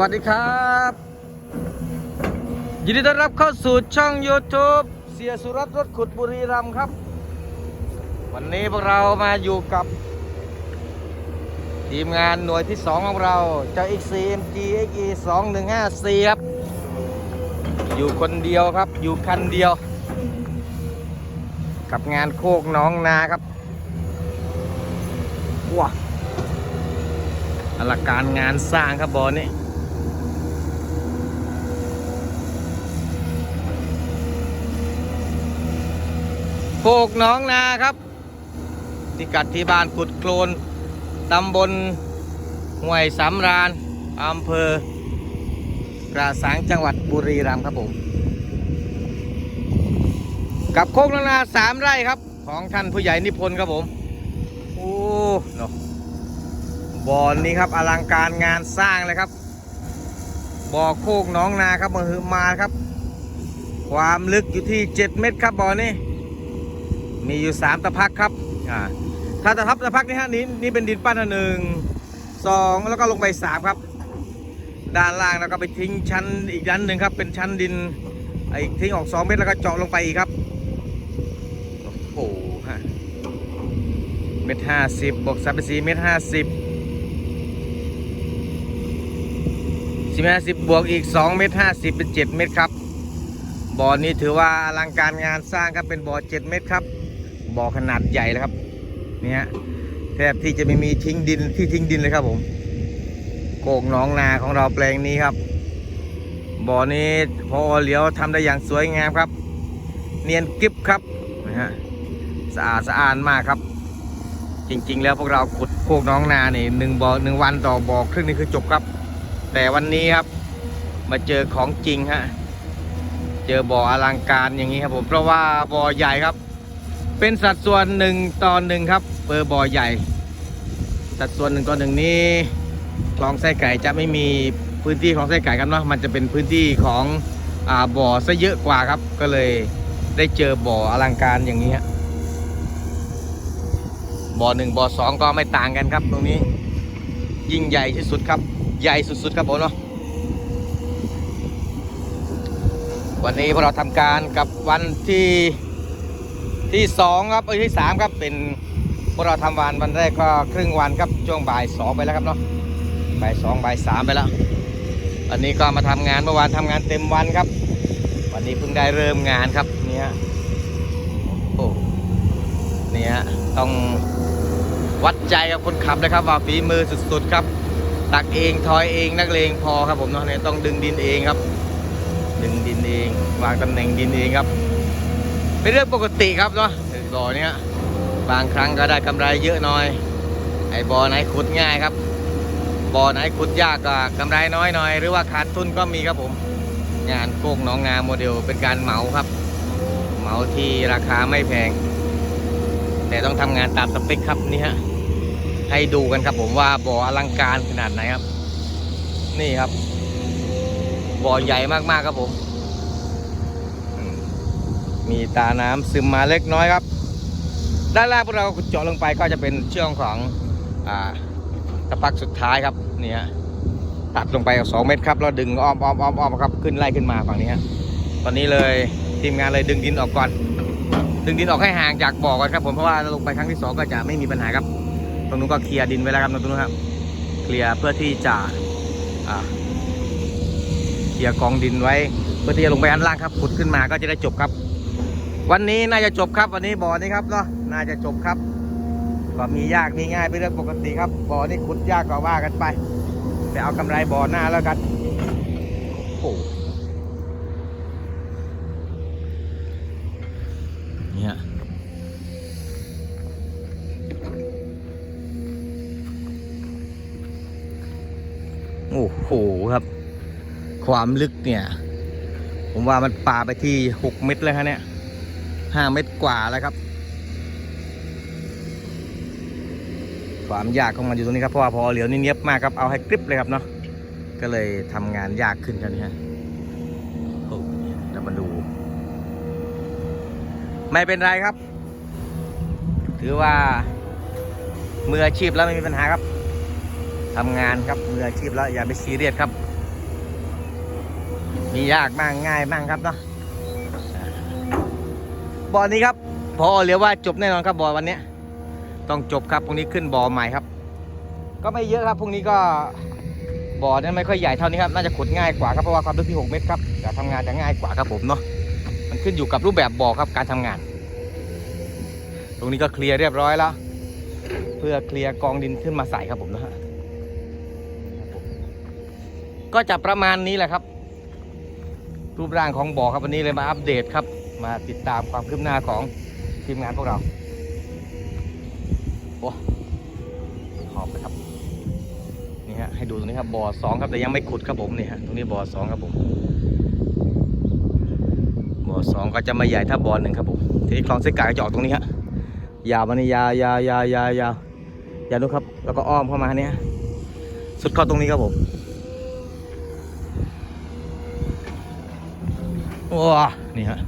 วัสดีครับ ยินดีต้อนรับเข้าสู่ช่อง YouTube เสียสุรัตน์รถขุดบุรีรัมย์ครับ วันนี้พวกเรามาอยู่กับ ทีมงานหน่วยที่ 2 ของเราเจ้า XCMG XE 2154ครับ อยู่คนเดียวครับ อยู่คันเดียว กับงานโคกน้องนาครับว้าอลังการงานสร้างครับบอนี่ คกน้องนาครับพิกัดที่บ้านกุดโคลนตำบลห้วยสำราญอำเภอกระสังจังหวัดบุรีรัมย์ครับผม กับโคกน้องนาสามไร่ครับ ของท่านผู้ใหญ่นิพนธ์ครับผม โอ้เนาะบ่อนี้ครับอลังการงานสร้างเลยครับ บ่อโคกน้องนาครับมาหือมาครับ ความลึกอยู่ที่ 7 เมตรครับบ่อนี้ มีอยู่ 3 ตะพักครับอ่าถ้าตะพับตะพักนี่ฮะนี้นี่เป็นดินปั้นอันหนึ่งสองแล้วก็ลงไปสามครับ ด้านล่างแล้วก็ไปทิ้งชั้นอีกชั้นหนึ่งครับ เป็นชั้นดินอีกทิ้งออก 2 เมตรแล้วก็เจาะลงไปอีกครับโอ้โหฮะเมตรห้าสิบบวกสามเป็นสี่เมตรห้าสิบสี่เมตรห้าสิบบวกอีกสองเมตรห้าสิบเป็นเจ็ดเมตรครับบ่อนี้ถือว่าอลังการงานสร้างครับเป็นบ่อเจ็ดเมตรครับ บ่อขนาดใหญ่เลยครับนี่ฮะแทบที่จะไม่มีทิ้งดินที่ทิ้งดินเลยครับผมโกงหนองนาของเราแปลงนี้ครับ บ่อนี้พอเหลียวทำได้อย่างสวยงามครับ เนียนกริบครับนะฮะสะอาดสะอาดมากครับ จริง ๆ แล้วพวกเราขุดโคกน้องนาเนี่ยหนึ่งบ่อหนึ่งวันต่อบ่อครึ่งนี่คือจบครับ แต่วันนี้ครับมาเจอของจริงฮะเจอบ่ออลังการอย่างนี้ครับผมเพราะว่าบ่อใหญ่ครับ เป็นสัดส่วนหนึ่งต่อหนึ่งครับเปอร์บ่อใหญ่ สัดส่วนหนึ่งต่อหนึ่งนี้คลองไส้ไก่จะไม่มีพื้นที่ของไส้ไก่ครับเนาะมันจะเป็นพื้นที่ของอ่าบ่อซะเยอะกว่าครับ ก็เลยได้เจอบ่ออลังการอย่างนี้ฮะบ่อหนึ่งบ่อสองก็ไม่ต่างกันครับ ตรงนี้ ยิ่งใหญ่ที่สุดครับ ใหญ่สุดๆครับผมเนาะวันนี้พวกเราทำการกับวันที่ ที่สองครับเอ้ยที่สามครับเป็นพวกเราทำวันวันแรกก็ครึ่งวันครับช่วงบ่ายสองไปแล้วครับเนาะบ่ายสองบ่ายสามไปแล้ววันนี้ก็มาทำงานเมื่อวานทำงานเต็มวันครับ วันนี้เพิ่งได้เริ่มงานครับนี่ฮะโอ้นี่ฮะต้องวัดใจกับคนขับนะครับ ว่าฝีมือสุดๆครับ ตักเองทอยเองนักเลงพอครับผมเนาะเนี่ยต้องดึงดินเองครับ ดึงดินเอง วางตำแหน่งดินเองครับ เป็นเรื่องปกติครับเนาะบ่อเนี้ยบางครั้งก็ได้กำไรเยอะหน่อย ไอ้บ่อไหนขุดง่ายครับ บ่อไหนขุดยากก็กำไรน้อยหน่อย หรือว่าขาดทุนก็มีครับผม งานโคกหน้องงามโมเดลเป็นการเหมาครับ เหมาที่ราคาไม่แพง แต่ต้องทำงานตามสเปคครับนี่ฮะให้ดูกันครับผมว่าบ่ออลังการขนาดไหนครับ นี่ครับ บ่อใหญ่มากๆครับผม มีตาน้ำซึมมาเล็กน้อยครับ ด้านล่างพวกเราเจาะลงไปก็จะเป็นช่วงของอ่าตะปักสุดท้ายครับนี่ฮะตัดลงไปสองเมตรครับแล้วดึงอ้อมอ้อมอ้อมอ้อมครับขึ้นไล่ขึ้นมาฝั่งนี้ฮะตอนนี้เลยทีมงานเลยดึงดินออกก่อน ดึงดินออกให้ห่างจากบ่อก่อนครับผมเพราะว่าลงไปครั้งที่สองก็จะไม่มีปัญหาครับ ตรงนู้นก็เคลียร์ดินไว้แล้วครับตรงนู้นครับเคลียร์เพื่อที่จะอ่าเคลียร์กองดินไว้ เพื่อที่จะลงไปอันล่างครับขุดขึ้นมาก็จะได้จบครับ วันนี้น่าจะจบครับวันนี้บ่อนี้ครับเนาะน่าจะจบครับ ก็มียากมีง่ายเป็นเรื่องปกติครับ บ่อนี้ขุดยากก็ว่ากันไปแต่เอากำไรบ่อหน้าแล้วกันโอ้เนี่ยโอ้โหครับ ความลึกเนี่ย ผมว่ามันป่าไปที่6เมตรเลยครับเนี่ย 5เมตรกว่าแล้วครับ ความยากของมันอยู่ตรงนี้ครับเพราะว่าพอเหลียวนี่เนียบมากครับเอาให้กริบเลยครับเนาะก็เลยทำงานยากขึ้นครับนี่ฮะโอ้เรามาดู ไม่เป็นไรครับ ถือว่ามืออาชีพแล้วไม่มีปัญหาครับทำงานครับมืออาชีพแล้วอย่าไปซีเรียสครับ มียากบ้างง่ายบ้างครับเนาะ บ่อนี้ครับพอเรียกว่าจบแน่นอนครับบ่อวันนี้ ต้องจบครับพรุ่งนี้ขึ้นบ่อใหม่ครับ ก็ไม่เยอะครับพรุ่งนี้ก็บ่อนั้นไม่ค่อยใหญ่เท่านี้ครับน่าจะขุดง่ายกว่าครับเพราะว่าความลึกที่6เมตรครับการทำงานจะง่ายกว่าครับผมเนาะมันขึ้นอยู่กับรูปแบบบ่อครับการทำงาน ตรงนี้ก็เคลียร์เรียบร้อยแล้ว เพื่อเคลียร์กองดินขึ้นมาใส่ครับผมนะฮะก็จะประมาณนี้แหละครับ รูปร่างของบ่อครับวันนี้เลยมาอัปเดตครับ มาติดตามความคืบหน้าของทีมงานพวกเราโอ้ขอบไปครับนี่ฮะให้ดูตรงนี้ครับบ่อสองครับแต่ยังไม่ขุดครับผมนี่ฮะตรงนี้บ่อสองครับผมบ่อสองก็จะไม่ใหญ่ถ้าบ่อหนึ่งครับผมทีนี้คลองเสกาก็จะออกตรงนี้ฮะยาวมานี่ยาวยาวยาวยาวยาวยาวนู้นครับ แล้วก็อ้อมเข้ามาเนี่ยสุดเข้าตรงนี้ครับผมว้านี่ฮะ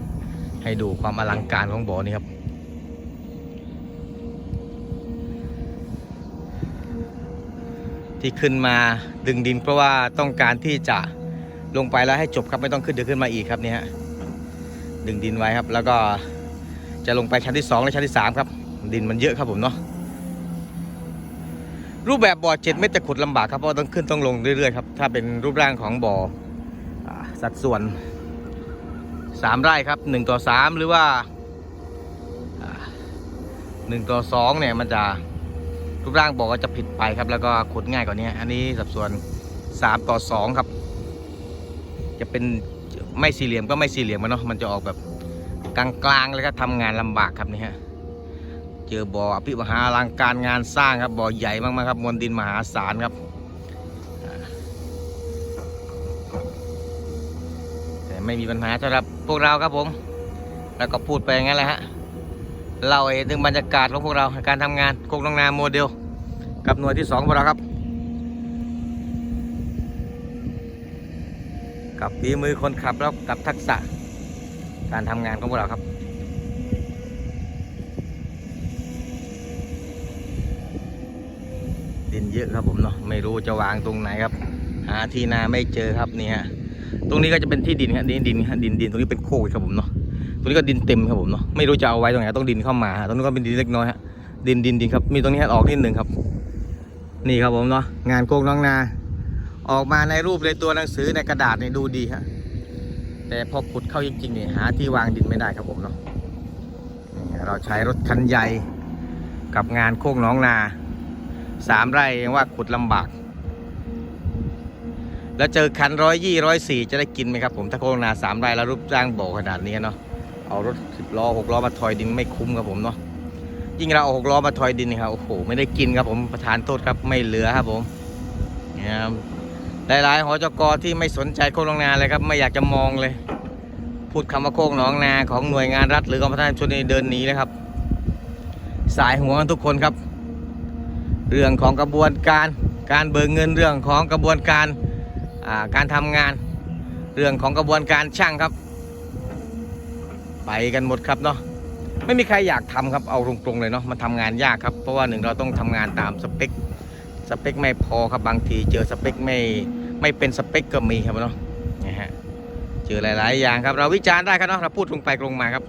ให้ดูความอลังการของบ่อนี่ครับ ที่ขึ้นมาดึงดินเพราะว่าต้องการที่จะลงไปแล้วให้จบครับไม่ต้องขึ้นเดี๋ยวขึ้นมาอีกครับนี่ฮะดึงดินไว้ครับ แล้วก็จะลงไปชั้นที่สองและชั้นที่สามครับ ดินมันเยอะครับผมเนาะรูปแบบบ่อเจ็ดเมตรจะขุดลำบากครับเพราะต้องขึ้นต้องลงเรื่อยๆครับถ้าเป็นรูปร่างของบ่อสัดส่วน สามไร่ครับหนึ่งต่อสามหรือว่าหนึ่งต่อสองเนี่ยมันจะรูปร่างบอกว่าจะผิดไปครับ แล้วก็ขุดง่ายกว่านี้อันนี้สัดส่วนสามต่อสองครับ จะเป็นไม่สี่เหลี่ยมก็ไม่สี่เหลี่ยมมันเนาะมันจะออกแบบกลางๆแล้วก็ทำงานลำบากครับนี่ฮะเจอบ่ออภิมหาลังการงานสร้างครับบ่อใหญ่มากๆครับมวลดินมหาศาลครับ แต่ ไม่มีปัญหาสำหรับพวกเราครับผม แล้วก็พูดไปอย่างนั้นแหละฮะเราเองถึงบรรยากาศของพวกเราการทำงานโคกนองนาโมเดล กับหน่วยที่สองของเราครับ กับฝีมือคนขับแล้วกับทักษะการทำงานของพวกเราครับดินเยอะครับผมเนาะไม่รู้จะวางตรงไหนครับ หาที่นาไม่เจอครับนี่ฮะ ตรงนี้ก็จะเป็นที่ดินครับดินดินดินดินตรงนี้เป็นโคกครับผมเนาะตรงนี้ก็ดินเต็มครับผมเนาะไม่รู้จะเอาไว้ตรงไหนต้องดินเข้ามาตรงนี้ก็เป็นดินเล็กน้อยฮะดินดินดินครับมีตรงนี้ออกนิดหนึ่งครับ นี่ครับผมเนาะงานโคกน้องนา ออกมาในรูปในตัวหนังสือในกระดาษเนี่ยดูดีฮะแต่พอขุดเข้าจริงๆเนี่ยหาที่วางดินไม่ได้ครับผมเนาะเราใช้รถคันใหญ่กับงานโคกน้องนาสามไร่ยังว่าขุดลำบาก แล้วเจอคันร้อยยี่ร้อยสี่จะได้กินไหมครับผมถ้าโครงนาสามไร่แล้วรูปร่างโบกขนาดนี้เนาะเอารถสิบล้อหกล้อมาถอยดินไม่คุ้มครับผมเนาะยิ่งเราเอาหกล้อมาถอยดินครับโอ้โหไม่ได้กินครับผมประธานโทษครับไม่เหลือครับผมนี่ยครับหลายๆหอจกที่ไม่สนใจโคกน้องนาเลยครับ ไม่อยากจะมองเลย พูดคำว่าโคกหนองนาของหน่วยงานรัฐหรือกองประธาชนนี่เดินหนีเลยครับ สายหัวกันทุกคนครับ เรื่องของกระบวนการการเบิกเงินเรื่องของกระบวนการ การทำงาน เรื่องของกระบวนการช่างครับ ไปกันหมดครับเนาะไม่มีใครอยากทำครับเอาตรงๆเลยเนาะมันทำงานยากครับเพราะว่าหนึ่งเราต้องทำงานตามสเปคสเปคไม่พอครับบางทีเจอสเปคไม่ไม่เป็นสเปคก็มีครับเนาะนะฮะเจอหลาย ๆ อย่างครับ เราวิจารณ์ได้ครับเนาะเราพูดตรงไปตรงมาครับ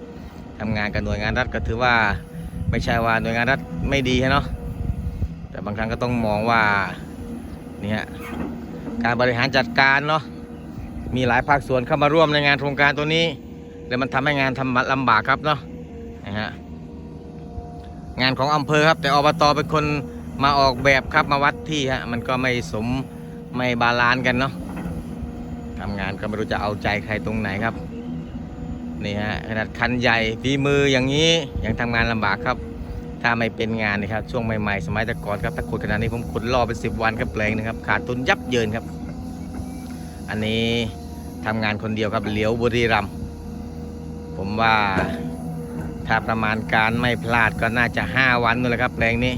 ทำงานกับหน่วยงานรัฐก็ถือว่าไม่ใช่ว่าหน่วยงานรัฐไม่ดีเนาะแต่บางครั้งก็ต้องมองว่าเนี่ย การบริหารจัดการเนาะมีหลายภาคส่วนเข้ามาร่วมในงานโครงการตัวนี้แล้วมันทำให้งานทำลำบากครับเนาะนะฮะงานของอำเภอครับ แต่อบตเป็นคนมาออกแบบครับมาวัดที่ฮะมันก็ไม่สมไม่บาลานซ์กันเนาะทำงานก็ไม่รู้จะเอาใจใครตรงไหนครับนี่ฮะขนาดคันใหญ่ฝีมืออย่างนี้ยังทำงานลำบากครับ ถ้าไม่เป็นงานนี่ครับ ช่วงใหม่ๆ สมัยต่ก่อนครับถ้าขุดขนาดนี้ผมขุดรอเป็นสิบวันครับแปลงหนึงครับ ขาดทุนยับเยินครับ อันนี้ทำงานคนเดียวครับเหลียวบุรีรัมผมว่าถ้าประมาณการไม่พลาดก็น่าจะ 5 วันนั่นแหละครับแปลงนี้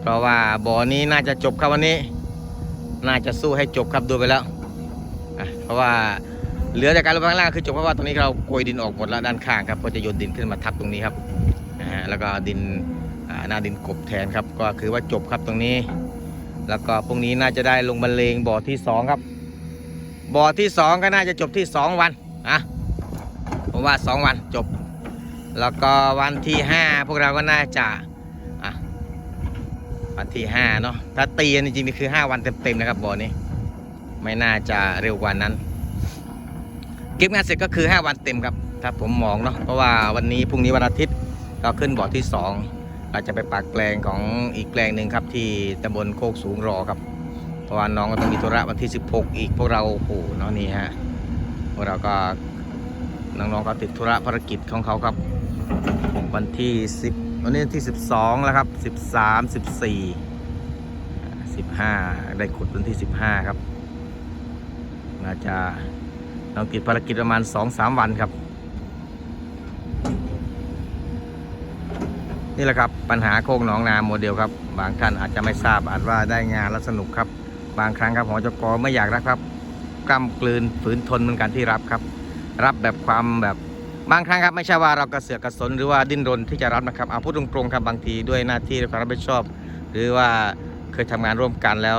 เพราะว่าบ่อนี้น่าจะจบครับวันนี้ น่าจะสู้ให้จบครับดูไปแล้วเพราะว่าเหลือจากการลงข้างล่างคือจบเพราะว่าตรงนี้เราโกยดินออกหมดแล้วด้านข้างครับก็จะโยนดินขึ้นมาทับตรงนี้ครับ นะฮะแล้วก็ดินหน้าดินกบแทนครับ ก็คือว่าจบครับตรงนี้ แล้วก็พรุ่งนี้น่าจะได้ลงบรรเลงบ่อที่สองครับ บ่อที่สองก็น่าจะจบที่สองวันนะผมว่าสองวันจบ แล้วก็วันที่ห้าพวกเราก็น่าจะอะวันที่ห้าเนาะถ้าตีจริงๆนี่คือห้าวันเต็มๆนะครับบ่อนี้ ไม่น่าจะเร็วกว่านั้นเก็บงานเสร็จก็คือ 5 วันเต็มครับถ้าผมมองเนาะเพราะว่าวันนี้พรุ่งนี้วันอาทิตย์ ก็ขึ้นบ่อที่2เราจะไปปากแปลงของอีกแปลงหนึ่งครับ ที่ตำบลโคกสูงรอครับ เพราะว่าน้องก็ต้องมีธุระวันที่ 16 อีกพวกเราโอ้โหเนาะนี่ฮะพวกเราก็น้องๆก็ติดธุระภารกิจของเขาครับ วันที่ 10 วันนี้ที่ 12 แล้วครับ 13 14 15 ได้ขุดวันที่ 15 ครับน่าจะต้องติดภารกิจประมาณ 2-3 วันครับ นี่แหละครับปัญหาโคกหนองนาโมเดลครับ บางท่านอาจจะไม่ทราบอาจว่าได้งานแล้วสนุกครับ บางครั้งครับหอจกไม่อยากรับครับกำกลืนฝืนทนเหมือนกันที่รับครับ รับแบบความแบบบางครั้งครับไม่ใช่ว่าเรากระเสือกกระสนหรือว่าดิ้นรนที่จะรับนะครับเอาพูดตรงๆครับบางทีด้วยหน้าที่ด้วยความรับผิดชอบ หรือว่าเคยทำงานร่วมกันแล้ว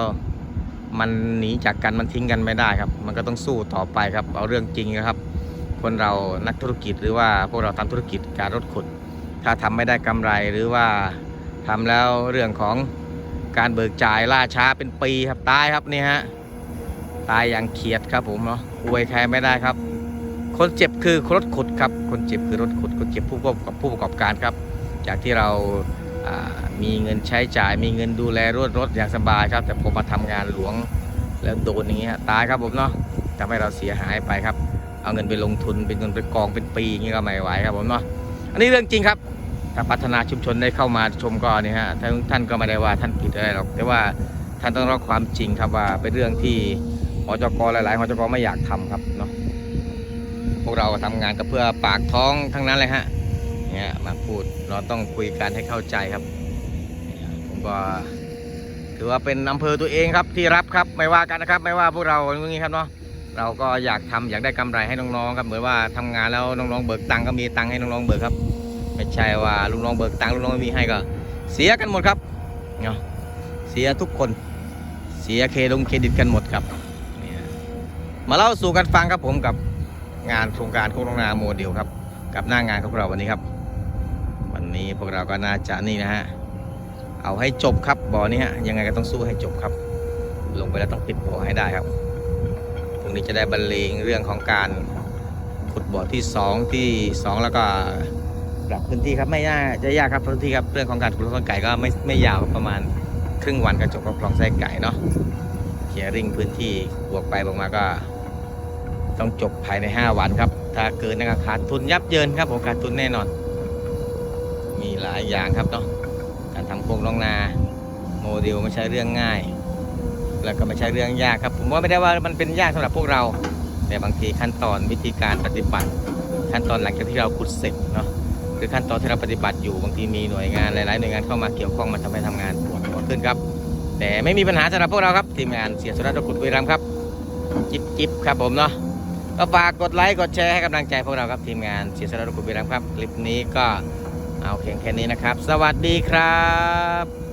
มันหนีจากกันมันทิ้งกันไม่ได้ครับ มันก็ต้องสู้ต่อไปครับเอาเรื่องจริงนะครับ คนเรานักธุรกิจหรือว่าพวกเราทำธุรกิจการรถขุด ถ้าทำไม่ได้กำไรหรือว่าทำแล้วเรื่องของการเบิกจ่ายล่าช้าเป็นปีครับตายครับนี่ฮะตายอย่างเขียดครับผมเนาะอวยใครไม่ได้ครับ คนเจ็บคือรถขุดครับ คนเจ็บคือรถขุด คนเจ็บผู้ประกอบกับผู้ประกอบการครับ จากที่เรามีเงินใช้จ่าย มีเงินดูแลรถรถอย่างสบายครับ แต่ผมมาทำงานหลวงแล้วโดนอย่างเงี้ยตายครับผมเนาะทำให้เราเสียหายไปครับ เอาเงินไปลงทุนเป็นเงินไปกองเป็นปีอย่างงี้ก็ไม่ไหวครับผมเนาะ อันนี้เรื่องจริงครับถ้าพัฒนาชุมชนได้เข้ามาชมก็นี่ฮะท่านท่านก็ไม่ได้ว่าท่านผิดอะไรหรอกแต่ว่าท่านต้องรับความจริงครับว่าเป็นเรื่องที่หอจกหลายๆหอจกไม่อยากทำครับเนาะพวกเราทำงานก็เพื่อปากท้องทั้งนั้นเลยฮะเนี่ยมาพูดเราต้องคุยกันให้เข้าใจครับเนี่ยผมก็ถือว่าเป็นอำเภอตัวเองครับที่รับครับไม่ว่ากันนะครับ ไม่ว่าพวกเราอย่างนี้ครับเนาะ เราก็อยากทำอยากได้กำไรให้น้องๆครับเหมือนว่าทำงานแล้วน้องๆเบิกตังค์ก็มีตังค์ให้น้องๆเบิกครับไม่ใช่ว่าลุงน้องเบิกตังค์ลุงน้องไม่มีให้ก็ เสียกันหมดครับเนาะเสียทุกคนเสียเครดงเครดิตกันหมดครับมาเล่าสู่กันฟังครับผมกับงานโครงการโคกน้องนาโมเดลครับ กับหน้างานของเราวันนี้ครับ วันนี้พวกเราก็น่าจะนี่นะฮะเอาให้จบครับบ่อนี้ฮะยังไงก็ต้องสู้ให้จบครับ ลงไปแล้วต้องปิดบ่อให้ได้ครับ พรุ่งนี้จะได้บรรเลงเรื่องของการขุดบ่อที่สองที่สองแล้วก็ปรับพื้นที่ครับไม่ยากจะยากครับพื้นที่ครับเรื่องของการขุดต้นไก่ก็ไม่ไม่ยาวประมาณครึ่งวันก็จบกับคลองไส้ไก่เนาะเคลียร์ริ่งพื้นที่บวกไปบวกมาก็ ต้องจบภายใน 5 วันครับ ถ้าเกินนะครับขาดทุนยับเยินครับผมขาดทุนแน่นอน มีหลายอย่างครับเนาะการทำโครงน้องนา โมเดลไม่ใช่เรื่องง่าย แล้วก็ไม่ใช่เรื่องยากครับ ผมว่าไม่ได้ว่ามันเป็นยากสำหรับพวกเรา แต่บางทีขั้นตอนวิธีการปฏิบัติ ขั้นตอนหลังจากที่เราขุดเสร็จเนาะหรือขั้นตอนที่เราปฏิบัติอยู่บางทีมีหน่วยงานหลายๆหน่วยงานเข้ามาเกี่ยวข้องมันทำให้ทำงานปวดหัวขึ้นครับ แต่ไม่มีปัญหาสำหรับพวกเราครับทีมงานเสียสุรัตน์กุลบุรีรัมครับจิบจิบครับผมเนาะก็ฝากกดไลค์กดแชร์ให้กำลังใจพวกเราครับทีมงานเสียสุรัตน์กุลบุรีรัมครับ คลิปนี้ก็เอาเพียงแค่นี้นะครับ สวัสดีครับ